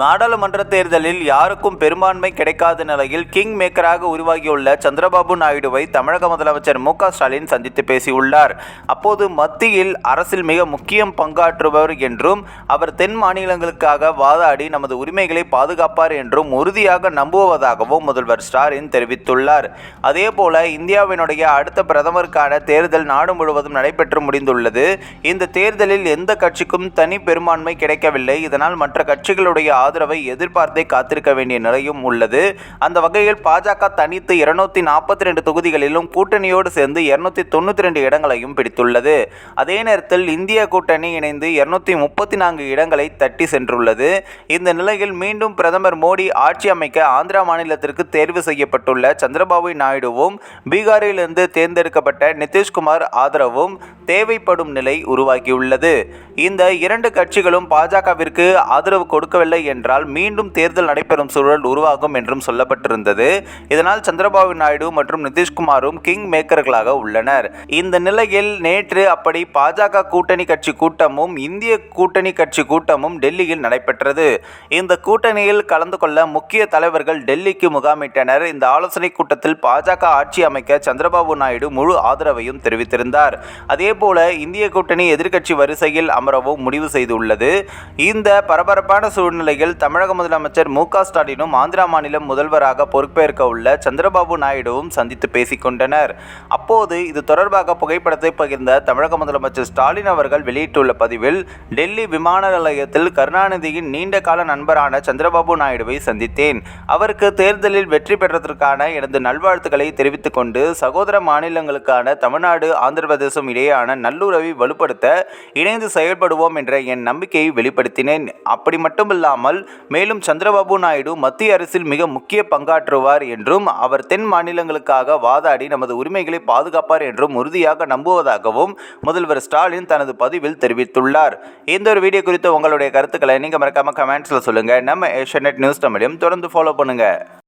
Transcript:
நாடாளுமன்ற தேர்தலில் யாருக்கும் பெரும்பான்மை கிடைக்காத நிலையில் கிங் மேக்கராக உருவாகியுள்ள சந்திரபாபு நாயுடுவை தமிழக முதலமைச்சர் மு ஸ்டாலின் சந்தித்து பேசியுள்ளார். அப்போது மத்தியில் அரசில் மிக முக்கியம் பங்காற்றுபவர் என்றும் அவர் தென் மாநிலங்களுக்காக வாதாடி நமது உரிமைகளை பாதுகாப்பார் என்றும் உறுதியாக நம்புவதாகவும் முதல்வர் ஸ்டாலின் தெரிவித்துள்ளார். அதேபோல இந்தியாவினுடைய அடுத்த பிரதமருக்கான தேர்தல் நாடு முழுவதும் நடைபெற்று முடிந்துள்ளது. இந்த தேர்தலில் எந்த கட்சிக்கும் தனி பெரும்பான்மை கிடைக்கவில்லை. இதனால் மற்ற கட்சிகளுடைய ஆதரவை எதிர்பார்த்தே காத்திருக்க வேண்டிய நிலையும் உள்ளது. அந்த வகையில் பாஜக தனித்து இருநூத்தி நாற்பத்தி ரெண்டு தொகுதிகளிலும் கூட்டணியோடு சேர்ந்து இருநூத்தி தொண்ணூற்றி ரெண்டு இடங்களையும் பிடித்துள்ளது. அதே நேரத்தில் இந்திய கூட்டணி இணைந்து இருநூத்தி முப்பத்தி நான்கு இடங்களை தட்டி சென்றுள்ளது. இந்த நிலையில் மீண்டும் பிரதமர் மோடி ஆட்சி அமைக்க ஆந்திரா மாநிலத்திற்கு தேர்வு செய்யப்பட்டுள்ள சந்திரபாபு நாயுடுவும் பீகாரிலிருந்து தேர்ந்தெடுக்கப்பட்ட நிதிஷ்குமார் ஆதரவும் தேவைப்படும் நிலை உருவாகியுள்ளது. இந்த இரண்டு கட்சிகளும் பாஜகவிற்கு ஆதரவு கொடுக்கவில்லை என்றால் மீண்டும் தேர்தல் நடைபெறும் சூழல் உருவாகும் என்றும் சொல்லப்பட்டிருந்தது. இதனால் சந்திரபாபு நாயுடு மற்றும் நிதிஷ்குமாரும் கிங் மேக்கர்களாக உள்ளனர். இந்த நிலையில் நேற்று அப்படி பாஜக கூட்டணி கட்சி கூட்டமும் இந்திய கூட்டணி கட்சி கூட்டமும் டெல்லியில் நடைபெற்றது. இந்த கூட்டணியில் கலந்து கொள்ள முக்கிய தலைவர்கள் டெல்லிக்கு முகாமிட்டனர். இந்த ஆலோசனை கூட்டத்தில் பாஜக ஆட்சி அமைக்க சந்திரபாபு நாயுடு முழு ஆதரவையும் தெரிவித்திருந்தார். அதேபோல இந்திய கூட்டணி எதிர்க்கட்சி வரிசையில் அமரவும் முடிவு செய்துள்ளது. இந்த பரபரப்பான சூழ்நிலை நிலையில் தமிழக முதலமைச்சர் மு க ஸ்டாலினும் ஆந்திரா மாநிலம் முதல்வராக பொறுப்பேற்க உள்ள சந்திரபாபு நாயுடுவும் சந்தித்து பேசிக் கொண்டனர் அப்போது இது தொடர்பாக புகைப்படத்தை பகிர்ந்த தமிழக முதலமைச்சர் ஸ்டாலின் அவர்கள் வெளியிட்டுள்ள பதிவில் டெல்லி விமான நிலையத்தில் கருணாநிதியின் நீண்ட கால நண்பரான சந்திரபாபு நாயுடுவை சந்தித்தேன். அவருக்கு தேர்தலில் வெற்றி பெற்றதற்கான எனது நல்வாழ்த்துக்களை தெரிவித்துக் கொண்டு சகோதர மாநிலங்களுக்கான தமிழ்நாடு ஆந்திர பிரதேசம் இடையேயான நல்லுறவை வலுப்படுத்த இணைந்து செயல்படுவோம் என்ற என் நம்பிக்கையை வெளிப்படுத்தினேன். அப்படி மட்டுமில்லாமல் மேலும் சந்திரபாபு நாயுடு மத்திய அரசில் மிக முக்கிய பங்காற்றுவார் என்றும் அவர் தென் மாநிலங்களுக்காக வாதாடி நமது உரிமைகளை பாதுகாப்பார் என்றும் உறுதியாக நம்புவதாகவும் முதல்வர் ஸ்டாலின் தனது பதிவில் தெரிவித்துள்ளார். இந்த ஒரு வீடியோ குறித்து உங்களுடைய கருத்துக்களை நீங்கள் மறக்காம கமெண்ட்ஸில் சொல்லுங்கள் நம்ம ஏஷியநெட் நியூஸ் தமிழையும் தொடர்ந்து ஃபாலோ பண்ணுங்கள்